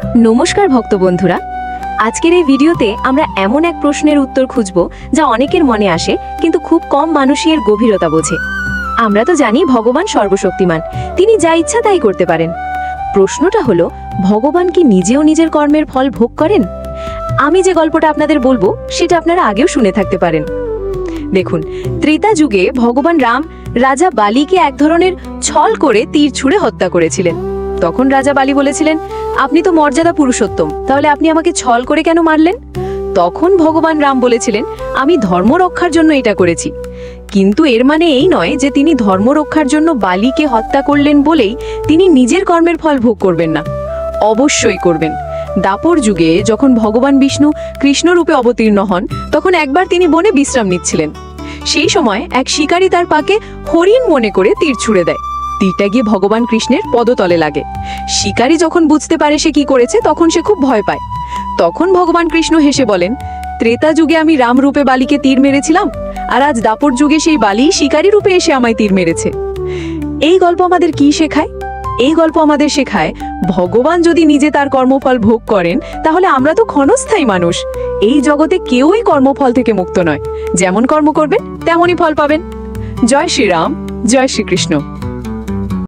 নমস্কার ভক্ত বন্ধুরা। আজকের এই ভিডিওতে আমরা এমন এক প্রশ্নের উত্তর খুঁজব যা অনেকের মনে আসে, কিন্তু খুব কম মানুষই এর গভীরতা বোঝে। আমরা তো জানি ভগবান সর্বশক্তিমান, তিনি যা ইচ্ছা তাই করতে পারেন। প্রশ্নটা হলো, ভগবান কি নিজেও নিজের কর্মের ফল ভোগ করেন? আমি যে গল্পটা আপনাদের বলব, সেটা আপনারা আগেও শুনে থাকতে পারেন। দেখুন, ত্রেতা যুগে ভগবান রাম রাজা বালিকে এক ধরনের ছল করে তীর ছুঁড়ে হত্যা করেছিলেন। তখন রাজা বালি বলেছিলেন, আপনি তো মর্যাদা পুরুষোত্তম, তাহলে আপনি আমাকে ছল করে কেন মারলেন? তখন ভগবান রাম বলেছিলেন, আমি ধর্ম রক্ষার জন্য এটা করেছি। কিন্তু এর মানে এই নয় যে তিনি ধর্ম রক্ষার জন্য বালিকে হত্যা করলেন বলেই তিনি নিজের কর্মের ফল ভোগ করবেন না। অবশ্যই করবেন। দাপর যুগে যখন ভগবান বিষ্ণু কৃষ্ণরূপে অবতীর্ণ হন, তখন একবার তিনি বনে বিশ্রাম নিচ্ছিলেন। সেই সময় এক শিকারী তার পাকে হরিণ মনে করে তীর ছুঁড়ে দেয়। তীরটা গিয়ে ভগবান কৃষ্ণের পদতলে লাগে। শিকারী যখন বুঝতে পারে সে কি করেছে, তখন সে খুব ভয় পায়। তখন ভগবান কৃষ্ণ হেসে বলেন, ত্রেতা যুগে আমি রাম রূপে বালিকে তীর মেরেছিলাম, আর আজ দাপর যুগে সেই বালি শিকারী রূপে এসে আমায় তীর মেরেছে। এই গল্প আমাদের কি শেখায়? এই গল্প আমাদের শেখায়, ভগবান যদি নিজে তার কর্মফল ভোগ করেন, তাহলে আমরা তো ক্ষণস্থায়ী মানুষ। এই জগতে কেউই কর্মফল থেকে মুক্ত নয়। যেমন কর্ম করবেন, তেমনই ফল পাবেন। জয় শ্রীরাম, জয় শ্রীকৃষ্ণ।